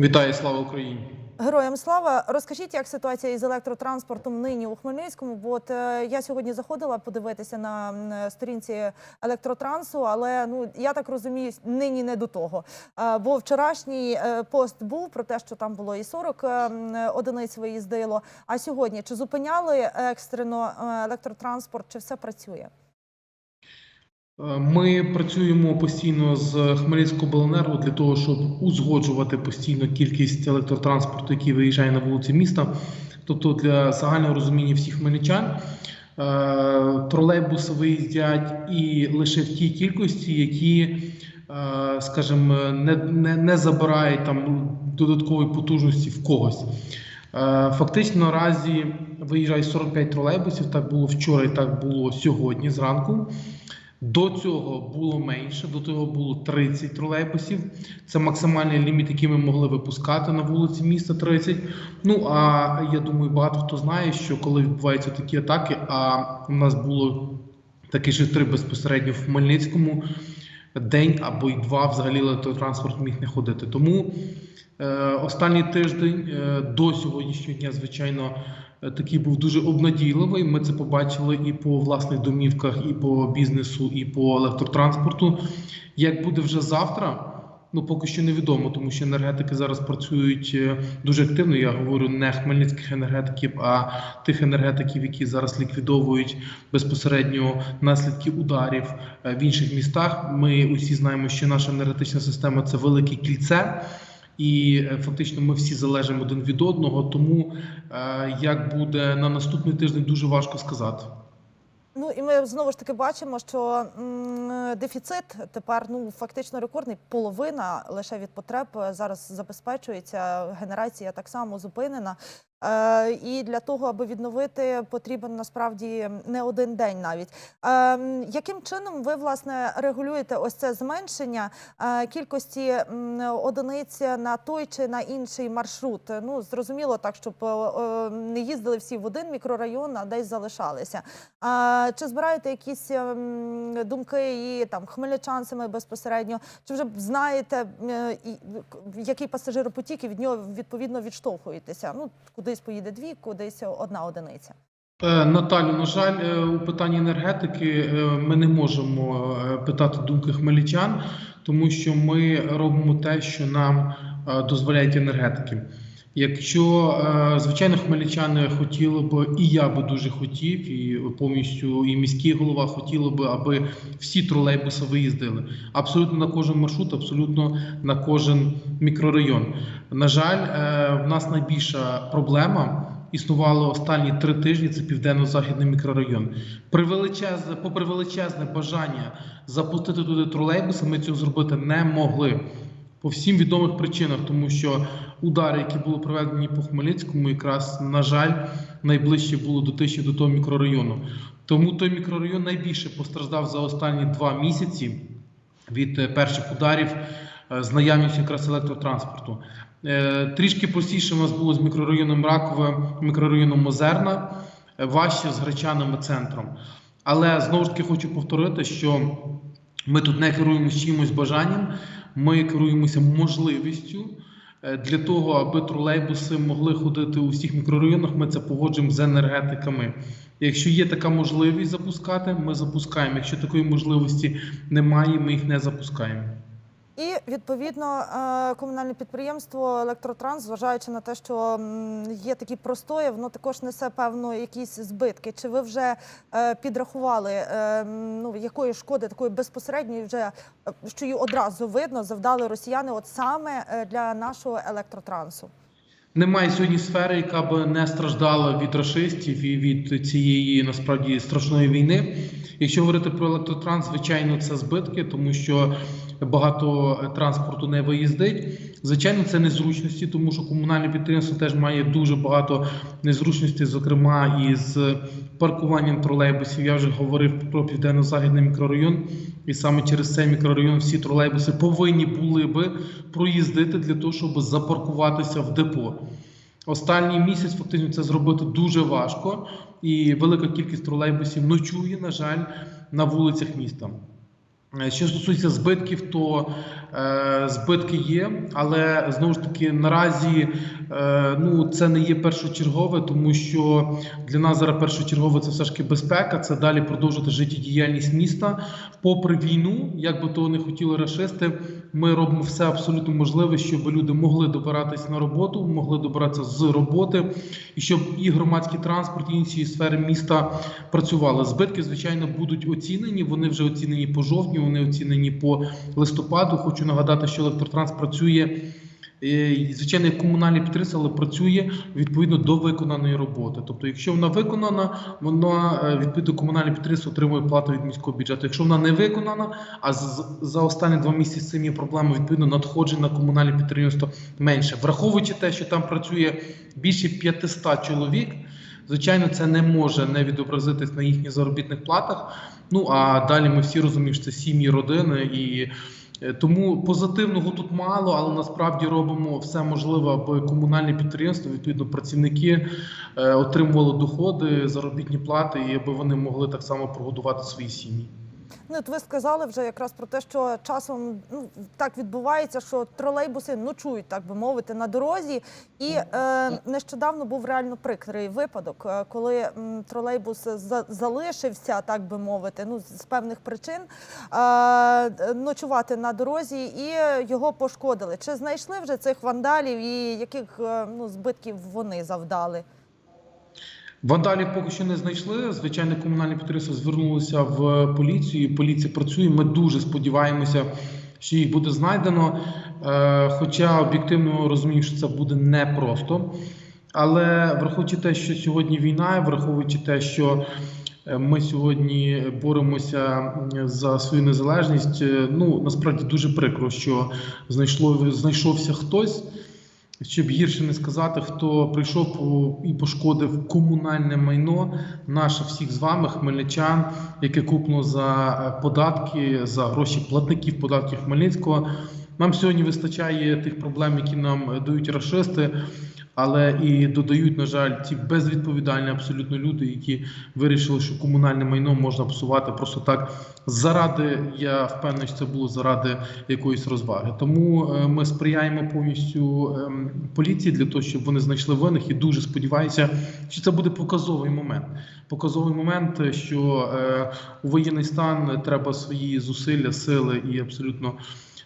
Вітаю, слава Україні! Героям слава, розкажіть, як ситуація із електротранспортом нині у Хмельницькому? Бо от е, я сьогодні заходила подивитися на сторінці електротрансу, але ну я так розумію, нині не до того. Е, бо вчорашній е, пост був про те, що там було і 40 е, одиниць виїздило. А сьогодні чи зупиняли екстрено е, електротранспорт, чи все працює? Е, Ми працюємо постійно з Хмельницького обленерго для того, щоб узгоджувати постійно кількість електротранспорту, який виїжджає на вулиці міста. Тобто для загального розуміння всіх хмельничан е, тролейбуси виїздять і лише в тій кількості, які, е, скажімо, не, не, не забирають там додаткової потужності в когось. Фактично наразі виїжджає 45 тролейбусів. Так було вчора, і так було сьогодні зранку. До цього було менше, до того було 30 тролейбусів. Це максимальний ліміт, який ми могли випускати на вулиці міста 30. Ну а я думаю, багато хто знає, що коли відбуваються такі атаки, а у нас було такі ж три безпосередньо в Хмельницькому. День або й два взагалі електротранспорт міг не ходити. Тому е, останній тиждень е, до сьогоднішнього дня, звичайно, такий був дуже обнадійливий. Ми це побачили і по власних домівках, і по бізнесу, і по електротранспорту. Як буде вже завтра? Ну, поки що невідомо, тому що енергетики зараз працюють е, дуже активно. Я говорю не хмельницьких енергетиків, а тих енергетиків, які зараз ліквідовують безпосередньо наслідки ударів е, в інших містах. Ми усі знаємо, що наша енергетична система це велике кільце. І е, фактично ми всі залежимо один від одного. Тому е, як буде на наступний тиждень, дуже важко сказати. Ну і ми знову ж таки бачимо, що дефіцит тепер ну фактично рекордний. Половина лише від потреб е, зараз забезпечується. Генерація так само зупинена. Е, і для того, аби відновити, потрібен насправді не один день навіть. Е, яким чином ви власне регулюєте ось це зменшення е, кількості одиниць на той чи на інший маршрут? Ну зрозуміло, так щоб е, не їздили всі в один мікрорайон, а десь залишалися. Чи збираєте якісь ем, думки і там хмельничан саме безпосередньо? Чи вже знаєте, який пасажиропотік і від нього відповідно відштовхуєтеся? Ну кудись поїде дві, кудись одна одиниця. Е, Наталю, на жаль, е, у питанні енергетики е, ми не можемо питати думки хмельничан, тому що ми робимо те, що нам дозволяють енергетики. Якщо, е, звичайно, хмельничани хотіли б, і я би дуже хотів, і повністю і міський голова хотіли би, аби всі тролейбуси виїздили абсолютно на кожен маршрут, абсолютно на кожен мікрорайон. На жаль, е, в нас найбільша проблема існувало останні три тижні. Це південно-західний мікрорайон. При величезне, попри величезне бажання запустити туди тролейбуси, ми цього зробити не могли. По всім відомих причинах, тому що удари, які були проведені по Хмельницькому, якраз на жаль, найближче було дотичні до того мікрорайону. Тому той мікрорайон найбільше постраждав за останні два місяці від е, перших ударів е, з наявністю якраз електротранспорту. Е, Трішки простіше у нас було з мікрорайоном Ракове, мікрорайоном Озерна, важче з Гречаним центром. Але знову ж таки хочу повторити, що ми тут не керуємося чимось бажанням, ми керуємося можливістю. Е, Для того, аби тролейбуси могли ходити у всіх мікрорайонах, ми це погоджуємо з енергетиками. Якщо є така можливість запускати, ми запускаємо. Якщо такої можливості немає, ми їх не запускаємо. І відповідно е, комунальне підприємство Електротранс, зважаючи на те, що є такі простої, воно також несе певно якісь збитки. Чи ви вже е, підрахували е, ну якої шкоди такої безпосередньої, вже що її одразу видно, завдали росіяни, от саме для нашого електротрансу? Немає сьогодні сфери, яка б не страждала від рашистів і від цієї насправді страшної війни. Якщо говорити про електротранс, звичайно, це збитки, тому що багато транспорту не виїздить. Звичайно, це незручності, тому що комунальне підприємство теж має дуже багато незручностей, зокрема із паркуванням тролейбусів. Я вже говорив про південно-західний мікрорайон, і саме через цей мікрорайон всі тролейбуси повинні були би проїздити для того, щоб запаркуватися в депо. Останній місяць фактично це зробити дуже важко, і велика кількість тролейбусів ночує, на жаль, на вулицях міста. Е, Що стосується збитків, то е, збитки є, але знову ж таки наразі е, ну, це не є першочергове, тому що для нас зараз першочергове це все ж таки безпека, це далі продовжувати життєдіяльність міста. Попри війну, як би того не хотіли рашисти, ми робимо все абсолютно можливе, щоб люди могли добиратись на роботу, могли добиратися з роботи, і щоб і громадський транспорт, і інші сфери міста працювали. Збитки, звичайно, будуть оцінені. Вони вже оцінені по жовтню, вони оцінені по листопаду. Хочу нагадати, що електротранс працює. е, Звичайно, як комунальне підприємство, але працює відповідно до виконаної роботи. Тобто, якщо вона виконана, вона е, відповідно комунальне підприємство отримує плату від міського бюджету. Якщо вона не виконана, а за останні два місяці з цим є проблема, відповідно надходжень на комунальне підприємство менше. Враховуючи те, що там працює більше 500 чоловік. Звичайно, це не може не відобразитись на їхніх заробітних платах. Ну а далі ми всі розуміємо, що це сім'ї, родини і. е, Тому позитивного тут мало, але насправді робимо все можливе, аби комунальні підприємства, відповідно, працівники е, отримували доходи, заробітні плати, і аби вони могли так само прогодувати свої сім'ї. Ну, от ви сказали вже якраз про те, що часом ну так відбувається, що тролейбуси ночують, так би мовити, на дорозі. І е, нещодавно був реально прикрий випадок, е, коли тролейбус за, залишився, так би мовити, ну з певних причин е, ночувати на дорозі, і його пошкодили. Чи знайшли вже цих вандалів і яких е, ну збитків вони завдали? Вандалів поки що не знайшли. Звичайно, комунальне підприємство звернулося в поліцію. Поліція працює. Ми дуже сподіваємося, що їх буде знайдено. Е, Хоча об'єктивно розумію, що це буде непросто. Але враховуючи те, що сьогодні війна, враховуючи те, що е, ми сьогодні боремося за свою незалежність, е, ну насправді дуже прикро, що знайшло знайшовся хтось. Щоб гірше не сказати, хто прийшов і пошкодив комунальне майно наше всіх з вами, хмельничан, яке куплено за е, податки, за гроші платників податків Хмельницького. Нам сьогодні вистачає тих проблем, які нам е, дають рашисти, але і додають, на жаль, ті безвідповідальні абсолютно люди, які вирішили, що комунальне майно можна псувати просто так заради. Я впевнений, що це було заради якоїсь розваги. Тому е, ми сприяємо повністю ем, поліції для того, щоб вони знайшли винних, і дуже сподіваюся, що це буде показовий момент. Показовий момент, що е, у воєнний стан треба свої зусилля, сили і абсолютно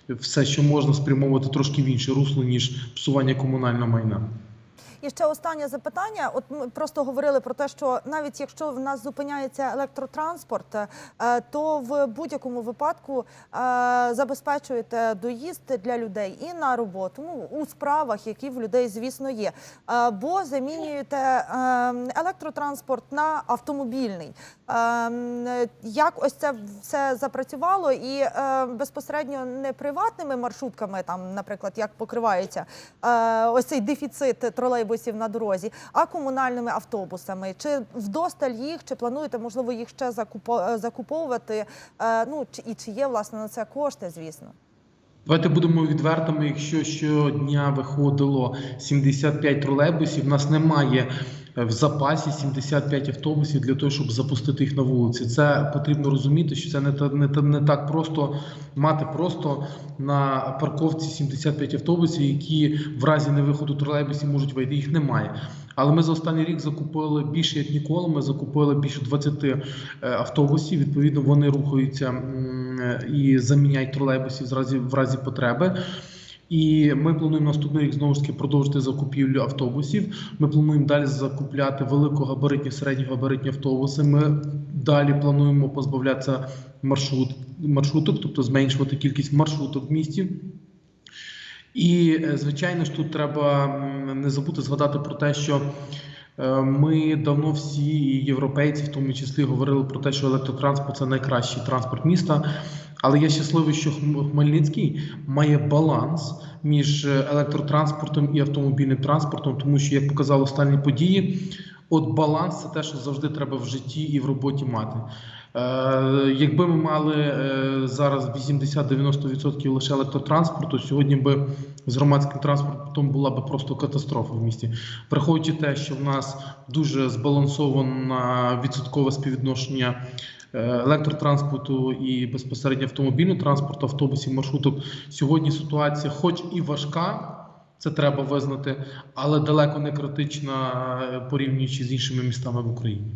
все, що можна спрямовувати трошки в інше русло, ніж псування комунального майна. І ще останнє запитання. От ми просто говорили про те, що навіть якщо в нас зупиняється електротранспорт, е, то в будь-якому випадку е, забезпечуєте доїзд для людей і на роботу, ну у справах, які в людей, звісно, є. або Бо замінюєте е, електротранспорт на автомобільний. Е, м, Як ось це все запрацювало, і е, безпосередньо не приватними маршрутками, там, наприклад, як покривається е, ось цей дефіцит тролейбусів на дорозі, а комунальними автобусами. Чи вдосталь їх, чи плануєте, можливо, їх ще е, закуповувати? Ну і чи є власне на це кошти, звісно? Давайте будемо відвертими. Якщо щодня виходило 75 тролейбусів, в нас немає в запасі 75 автобусів для того, щоб запустити їх на вулиці. Це потрібно розуміти, що це не та не, та- не так просто мати просто на парковці 75 автобусів, які в разі невиходу тролейбусів можуть вийти. Їх немає. Але ми за останній рік закупили більше як ніколи. Ми закупили більше 20 е, автобусів. Відповідно, вони рухаються і заміняють тролейбусів в разі, в разі потреби. І ми плануємо наступний рік знову ж таки продовжити закупівлю автобусів. Ми плануємо далі закупляти великогабаритні, середньогабаритні автобуси. Ми далі плануємо позбавлятися маршрут, маршруток, тобто зменшувати кількість маршруток в місті. І е, звичайно ж тут треба не забути згадати про те, що е, ми давно всі європейці, в тому числі, говорили про те, що електротранспорт це найкращий транспорт міста. Але я щасливий, що Хмельницький має баланс між е, електротранспортом і автомобільним транспортом, тому що як показали останні події, от баланс це те, що завжди треба в житті і в роботі мати. Е, Якби ми мали е, зараз 80-90% лише електротранспорту, сьогодні би з громадським транспортом була би просто катастрофа в місті. Враховуючи те, що в нас дуже збалансоване відсоткове співвідношення електротранспорту і безпосередньо автомобільного транспорту, автобусів, маршруток. Сьогодні ситуація, хоч і важка, це треба визнати, але далеко не критична е, порівнюючи з іншими містами в Україні.